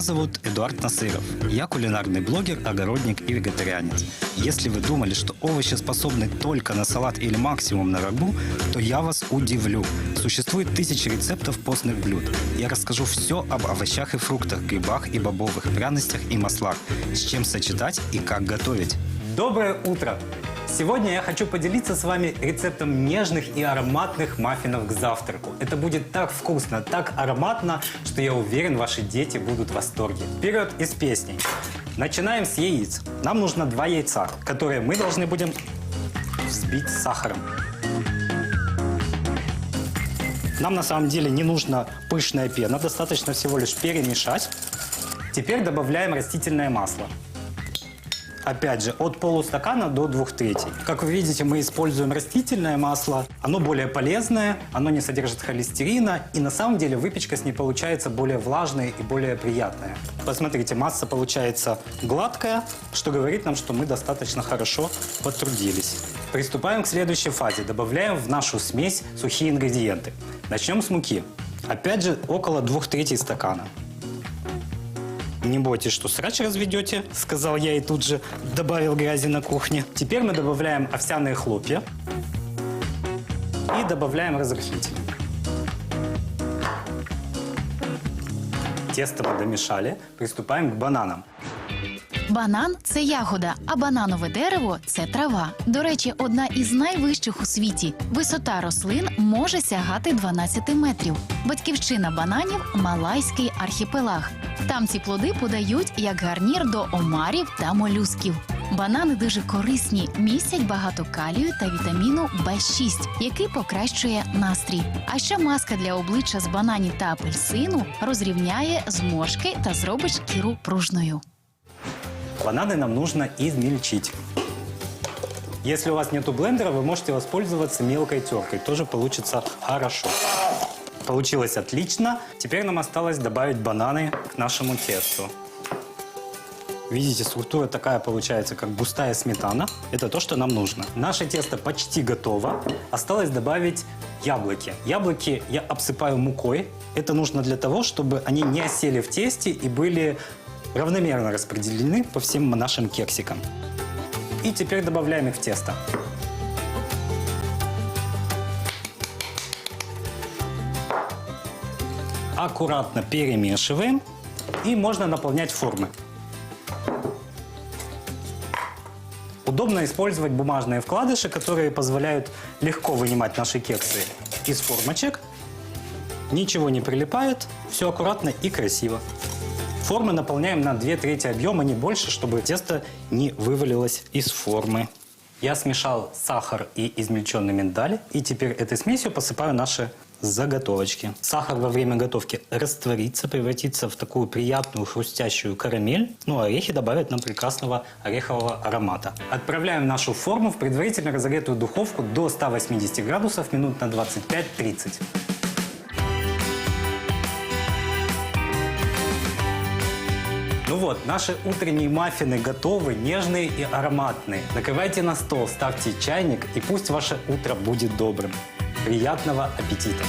Меня зовут Эдуард Насыров. Я кулинарный блогер, огородник и вегетарианец. Если вы думали, что овощи способны только на салат или максимум на рагу, то я вас удивлю. Существует тысячи рецептов постных блюд. Я расскажу все об овощах и фруктах, грибах и бобовых пряностях и маслах, с чем сочетать и как готовить. Доброе утро! Сегодня я хочу поделиться с вами рецептом нежных и ароматных маффинов к завтраку. Это будет так вкусно, так ароматно, что я уверен, ваши дети будут в восторге. Вперед из песни! Начинаем с яиц. Нам нужно два яйца, которые мы должны будем взбить с сахаром. Нам на самом деле не нужна пышная пена, достаточно всего лишь перемешать. Теперь добавляем растительное масло. Опять же, от полустакана до двух третей. Как вы видите, мы используем растительное масло. Оно более полезное, оно не содержит холестерина, и на самом деле выпечка с ней получается более влажная и более приятная. Посмотрите, масса получается гладкая, что говорит нам, что мы достаточно хорошо потрудились. Приступаем к следующей фазе. Добавляем в нашу смесь сухие ингредиенты. Начнем с муки. Опять же, около двух третей стакана. Не бойтесь, что срач разведете, сказал я и тут же добавил грязи на кухне. Теперь мы добавляем овсяные хлопья и добавляем разрыхлитель. Тесто мы домешали. Приступаем к бананам. Банан це ягода, а бананове дерево це трава. До речі, одна із найвищих у світі. Висота рослин може сягати 12 метрів. Батьківщина бананів Малайський архіпелаг. Там ці плоди подають як гарнір до омарів та молюсків. Банани дуже корисні, містять багато калію та вітаміну В6, який покращує настрій. А ще маска для обличчя з бананів та апельсину розрівняє зморшки та зробить шкіру пружною. Бананы нам нужно измельчить. Если у вас нету блендера, вы можете воспользоваться мелкой теркой. Тоже получится хорошо. Получилось отлично. Теперь нам осталось добавить бананы к нашему тесту. Видите, структура такая получается, как густая сметана. Это то, что нам нужно. Наше тесто почти готово. Осталось добавить яблоки. Яблоки я обсыпаю мукой. Это нужно для того, чтобы они не осели в тесте и были равномерно распределены по всем нашим кексикам. И теперь добавляем их в тесто. Аккуратно перемешиваем и можно наполнять формы. Удобно использовать бумажные вкладыши, которые позволяют легко вынимать наши кексы из формочек. Ничего не прилипает, все аккуратно и красиво. Формы наполняем на 2 трети объема, не больше, чтобы тесто не вывалилось из формы. Я смешал сахар и измельченный миндаль, и теперь этой смесью посыпаю наши заготовочки. Сахар во время готовки растворится, превратится в такую приятную хрустящую карамель. Ну, а орехи добавят нам прекрасного орехового аромата. Отправляем нашу форму в предварительно разогретую духовку до 180 градусов минут на 25-30. Ну вот, наши утренние маффины готовы, нежные и ароматные. Накрывайте на стол, ставьте чайник, и пусть ваше утро будет добрым. Приятного аппетита!